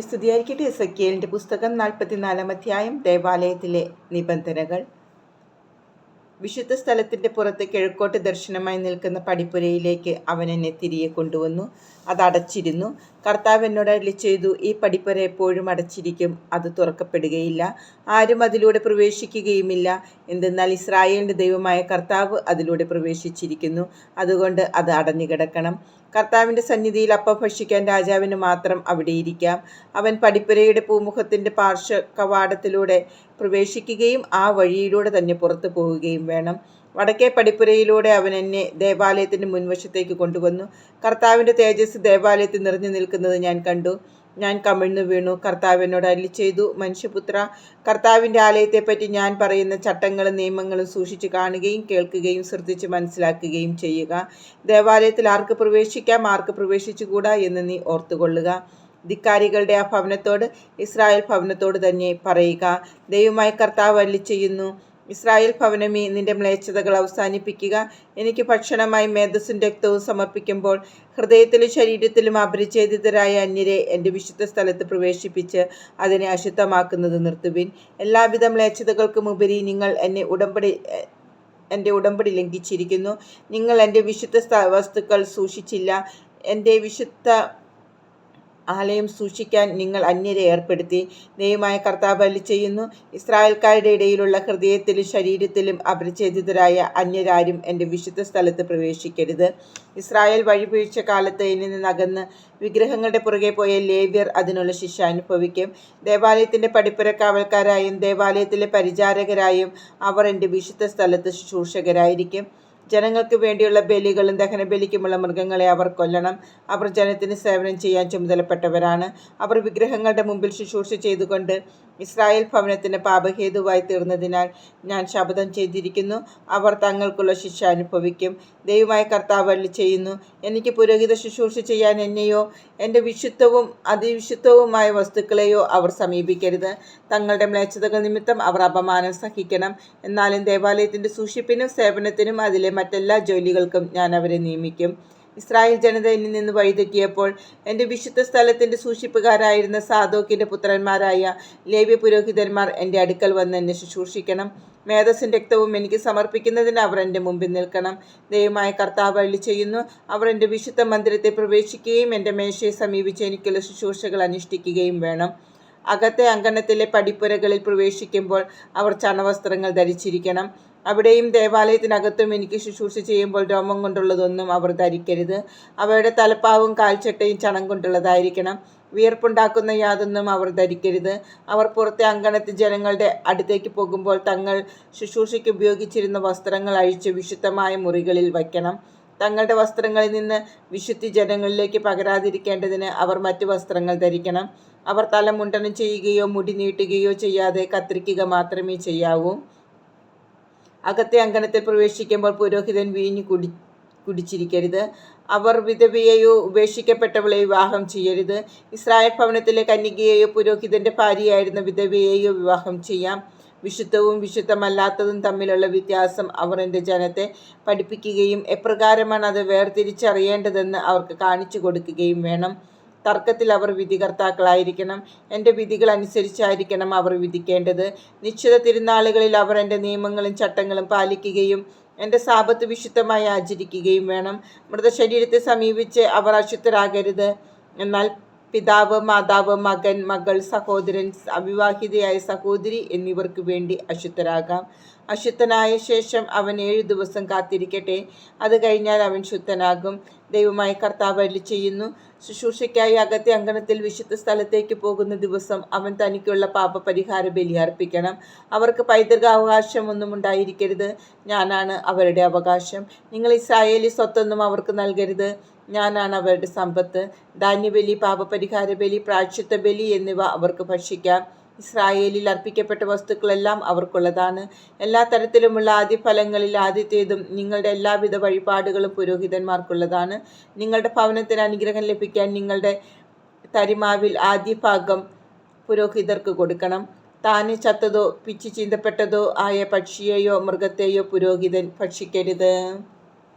ഈശോമിശിഹായ്ക്ക് സ്തുതിയായിരിക്കട്ടെ. എസക്കിയലിന്റെ പുസ്തകം നാൽപ്പത്തിനാലാം അധ്യായം ദേവാലയത്തിലെ നിബന്ധനകൾ. വിശുദ്ധ സ്ഥലത്തിന്റെ പുറത്ത് കിഴക്കോട്ട് ദർശനമായി നിൽക്കുന്ന പടിപ്പുരയിലേക്ക് അവൻ എന്നെ തിരികെ കൊണ്ടുവന്നു. അത് അടച്ചിരുന്നു കർത്താവ് എന്നോട് അരുളി ചെയ്തു ഈ പടിപ്പുര എപ്പോഴും അടച്ചിരിക്കും. അത് തുറക്കപ്പെടുകയില്ല. ആരും അതിലൂടെ പ്രവേശിക്കുകയുമില്ല. എന്തെന്നാൽ ഇസ്രായേലിന്റെ ദൈവമായ കർത്താവ് അതിലൂടെ പ്രവേശിച്ചിരിക്കുന്നു. അതുകൊണ്ട് അത് അടഞ്ഞു കിടക്കണം കർത്താവിന്റെ സന്നിധിയിൽ അപ്പം ഭക്ഷിക്കാൻ രാജാവിന് മാത്രം അവിടെ ഇരിക്കാം. അവൻ പടിപ്പുരയുടെ പൂമുഖത്തിന്റെ പാർശ്വ കവാടത്തിലൂടെ പ്രവേശിക്കുകയും ആ വഴിയിലൂടെ തന്നെ പുറത്തു പോവുകയും വേണം. വടക്കേ പടിപ്പുരയിലൂടെ അവൻ എന്നെ ദേവാലയത്തിന്റെ മുൻവശത്തേക്ക് കൊണ്ടുവന്നു. കർത്താവിന്റെ തേജസ് ദേവാലയത്തിൽ നിറഞ്ഞു നിൽക്കുന്നത് ഞാൻ കണ്ടു. ഞാൻ കമിഴ്ന്നു വീണു. കർത്താവ് എന്നോട് അല്ലി ചെയ്തു മനുഷ്യപുത്ര കർത്താവിന്റെ ആലയത്തെപ്പറ്റി ഞാൻ പറയുന്ന ചട്ടങ്ങളും നിയമങ്ങളും സൂക്ഷിച്ചു കാണുകയും കേൾക്കുകയും ശ്രദ്ധിച്ച് മനസ്സിലാക്കുകയും ചെയ്യുക. ദേവാലയത്തിൽ ആർക്ക് പ്രവേശിക്കാം ആർക്ക് പ്രവേശിച്ചുകൂടാ എന്ന് നീ ഓർത്തുകൊള്ളുക. ധിക്കാരികളുടെ ആ ഭവനത്തോട് ഇസ്രായേൽ ഭവനത്തോട് തന്നെ പറയുക. ദൈവമായ കർത്താവ് അല്ലി ചെയ്യുന്നു ഇസ്രായേൽ ഭവനമേ നിന്റെ മ്ലേച്ഛതകൾ അവസാനിപ്പിക്കുക. എനിക്ക് ഭക്ഷണമായി മേധസ്സും രക്തവും സമർപ്പിക്കുമ്പോൾ ഹൃദയത്തിലും ശരീരത്തിലും അപരിച്ഛേദിതരായ അന്യരെ എന്റെ വിശുദ്ധ സ്ഥലത്ത് പ്രവേശിപ്പിച്ച് അതിനെ അശുദ്ധമാക്കുന്നത് നിർത്തുവിൻ. എല്ലാവിധ മ്ലേച്ഛതകൾക്കും ഉപരി നിങ്ങൾ എന്നെ ഉടമ്പടി എന്റെ ഉടമ്പടി ലംഘിച്ചിരിക്കുന്നു. നിങ്ങൾ എന്റെ വിശുദ്ധ വസ്തുക്കൾ സൂക്ഷിച്ചില്ല. എന്റെ വിശുദ്ധ ആലയം സൂക്ഷിക്കാൻ നിങ്ങൾ അന്യരെ ഏർപ്പെടുത്തി. ദൈവമായ കർത്താവ് അല്ലി ചെയ്യുന്നു ഇസ്രായേൽക്കാരുടെ ഇടയിലുള്ള ഹൃദയത്തിലും ശരീരത്തിലും അപരിച്ഛേദിതരായ അന്യരാരും എന്റെ വിശുദ്ധ സ്ഥലത്ത് പ്രവേശിക്കരുത്. ഇസ്രായേൽ വഴിപീഴ്ച കാലത്ത് എന്നിൽ നിന്നകന്ന് വിഗ്രഹങ്ങളുടെ പുറകെ പോയ ലേവ്യർ അതിനുള്ള ശിക്ഷ അനുഭവിക്കും. ദേവാലയത്തിന്റെ പടിപ്പുര കാവൽക്കാരായും ദേവാലയത്തിലെ പരിചാരകരായും അവർ എന്റെ വിശുദ്ധ സ്ഥലത്ത് ശുശ്രൂഷകരായിരിക്കും. ജനങ്ങൾക്ക് വേണ്ടിയുള്ള ബലികളും ദഹനബലിക്കുമുള്ള മൃഗങ്ങളെ അവർ കൊല്ലണം. അവർ ജനത്തിന് സേവനം ചെയ്യാൻ ചുമതലപ്പെട്ടവരാണ്. അവർ വിഗ്രഹങ്ങളുടെ മുമ്പിൽ ശുശ്രൂഷ ചെയ്തുകൊണ്ട് ഇസ്രായേൽ ഭവനത്തിന് പാപഹേതുവായി തീർന്നതിനാൽ ഞാൻ ശപഥം ചെയ്തിരിക്കുന്നു. അവർ തങ്ങൾക്കുള്ള ശിക്ഷ അനുഭവിക്കും. ദൈവമായ കർത്താവ് അള്ളി ചെയ്യുന്നു എനിക്ക് പുരോഹിത ശുശ്രൂഷ ചെയ്യാൻ എന്നെയോ എന്റെ വിശുദ്ധവും അതിവിശുദ്ധവുമായ വസ്തുക്കളെയോ അവർ സമീപിക്കരുത്. തങ്ങളുടെ മ്ലേച്ഛതകൾ നിമിത്തം അവർ അപമാനം സഹിക്കണം. എന്നാലും ദേവാലയത്തിന്റെ സൂക്ഷിപ്പിനും സേവനത്തിനും അതിലെ മറ്റെല്ലാ ജോലികൾക്കും ഞാൻ അവരെ നിയമിക്കും. ഇസ്രായേൽ ജനത എന്നിൽ നിന്ന് വഴിതെറ്റിയപ്പോൾ എന്റെ വിശുദ്ധ സ്ഥലത്തിന്റെ സൂക്ഷിപ്പുകാരായിരുന്ന സാദോക്കിന്റെ പുത്രന്മാരായ ലേവ്യ പുരോഹിതന്മാർ എന്റെ അടുക്കൽ വന്ന് എന്നെ ശുശ്രൂഷിക്കണം. മേധസ്സും രക്തവും എനിക്ക് സമർപ്പിക്കുന്നതിന് അവർ എന്റെ മുമ്പിൽ നിൽക്കണം. ദൈവമായ കർത്താവ് അള്ളി ചെയ്യുന്നു അവർ എന്റെ വിശുദ്ധ മന്ദിരത്തെ പ്രവേശിക്കുകയും എന്റെ മേശയെ സമീപിച്ച് എനിക്കുള്ള ശുശ്രൂഷകൾ അനുഷ്ഠിക്കുകയും വേണം. അകത്തെ അങ്കണത്തിലെ പടിപ്പുരകളിൽ പ്രവേശിക്കുമ്പോൾ അവർ ചണവസ്ത്രങ്ങൾ ധരിച്ചിരിക്കണം. അവിടെയും ദേവാലയത്തിനകത്തും എനിക്ക് ശുശ്രൂഷ ചെയ്യുമ്പോൾ രോമം കൊണ്ടുള്ളതൊന്നും അവർ ധരിക്കരുത്. അവയുടെ തലപ്പാവും കാൽച്ചട്ടയും ചണം കൊണ്ടുള്ളതായിരിക്കണം. വിയർപ്പുണ്ടാക്കുന്ന യാതൊന്നും അവർ ധരിക്കരുത്. അവർ പുറത്തെ അങ്കണത്തിൽ ജനങ്ങളുടെ അടുത്തേക്ക് പോകുമ്പോൾ തങ്ങൾ ശുശ്രൂഷയ്ക്ക് ഉപയോഗിച്ചിരുന്ന വസ്ത്രങ്ങൾ അഴിച്ച് വിശുദ്ധമായ മുറികളിൽ വയ്ക്കണം. തങ്ങളുടെ വസ്ത്രങ്ങളിൽ നിന്ന് വിശുദ്ധി ജനങ്ങളിലേക്ക് പകരാതിരിക്കേണ്ടതിന് അവർ മറ്റു വസ്ത്രങ്ങൾ ധരിക്കണം. അവർ തല മുണ്ടനം ചെയ്യുകയോ മുടി നീട്ടുകയോ ചെയ്യാതെ കത്തിരിക്കുക മാത്രമേ ചെയ്യാവൂ. അകത്തെ അങ്കണത്തിൽ പ്രവേശിക്കുമ്പോൾ പുരോഹിതൻ വീഞ്ഞു കുടി കുടിച്ചിരിക്കരുത്. അവർ വിധവയെയോ ഉപേക്ഷിക്കപ്പെട്ടവളെ വിവാഹം ചെയ്യരുത്. ഇസ്രായേൽ ഭവനത്തിലെ കന്യകയെയോ പുരോഹിതന്റെ ഭാര്യയായിരുന്ന വിധവയെയോ വിവാഹം ചെയ്യാം. വിശുദ്ധവും വിശുദ്ധമല്ലാത്തതും തമ്മിലുള്ള വ്യത്യാസം അവർ എന്റെ ജനത്തെ പഠിപ്പിക്കുകയും എപ്രകാരമാണ് അത് വേർതിരിച്ചറിയേണ്ടതെന്ന് അവർക്ക് കാണിച്ചു കൊടുക്കുകയും വേണം. തർക്കത്തിൽ അവർ വിധികർത്താക്കളായിരിക്കണം. എന്റെ വിധികൾ അനുസരിച്ചായിരിക്കണം അവർ വിധിക്കേണ്ടത്. നിശ്ചിത തിരുനാളുകളിൽ അവർ എന്റെ നിയമങ്ങളും ചട്ടങ്ങളും പാലിക്കുകയും എന്റെ സാപത്ത് വിശുദ്ധമായി ആചരിക്കുകയും വേണം. മൃതശരീരത്തെ സമീപിച്ച് അവർ അശുദ്ധരാകരുത്. എന്നാൽ പിതാവ് മാതാവ് മകൻ മകൾ സഹോദരൻ അവിവാഹിതയായ സഹോദരി എന്നിവർക്ക് വേണ്ടി അശുദ്ധരാകാം. അശുദ്ധനായ ശേഷം അവൻ ഏഴു ദിവസം കാത്തിരിക്കട്ടെ. അത് കഴിഞ്ഞാൽ അവൻ ശുദ്ധനാകും. ദൈവമായി കർത്താവ് അല്ലി ചെയ്യുന്നു. ശുശ്രൂഷയ്ക്കായി അകത്തെ അങ്കണത്തിൽ വിശുദ്ധ സ്ഥലത്തേക്ക് പോകുന്ന ദിവസം അവൻ തനിക്കുള്ള പാപപരിഹാര ബലി അർപ്പിക്കണം. അവർക്ക് പൈതൃക അവകാശമൊന്നും ഉണ്ടായിരിക്കരുത്. ഞാനാണ് അവരുടെ അവകാശം. നിങ്ങൾ ഇസ്രായേലി സ്വത്തൊന്നും അവർക്ക് നൽകരുത്. ഞാനാണ് അവരുടെ സമ്പത്ത്. ധാന്യബലി പാപപരിഹാര ബലി പ്രാക്ഷിത്വ ബലി എന്നിവ അവർക്ക് ഭക്ഷിക്കാം. ഇസ്രായേലിൽ അർപ്പിക്കപ്പെട്ട വസ്തുക്കളെല്ലാം അവർക്കുള്ളതാണ്. എല്ലാ തരത്തിലുമുള്ള ആദ്യഫലങ്ങളിൽ ആദ്യത്തേതും നിങ്ങളുടെ എല്ലാവിധ വഴിപാടുകളും പുരോഹിതന്മാർക്കുള്ളതാണ്. നിങ്ങളുടെ ഭവനത്തിന് അനുഗ്രഹം ലഭിക്കാൻ നിങ്ങളുടെ തരിമാവിൽ ആദ്യ ഭാഗം പുരോഹിതർക്ക് കൊടുക്കണം. താന് ചത്തതോ പിച്ചു ചീന്തപ്പെട്ടതോ ആയ പക്ഷിയെയോ മൃഗത്തെയോ പുരോഹിതൻ ഭക്ഷിക്കരുത്.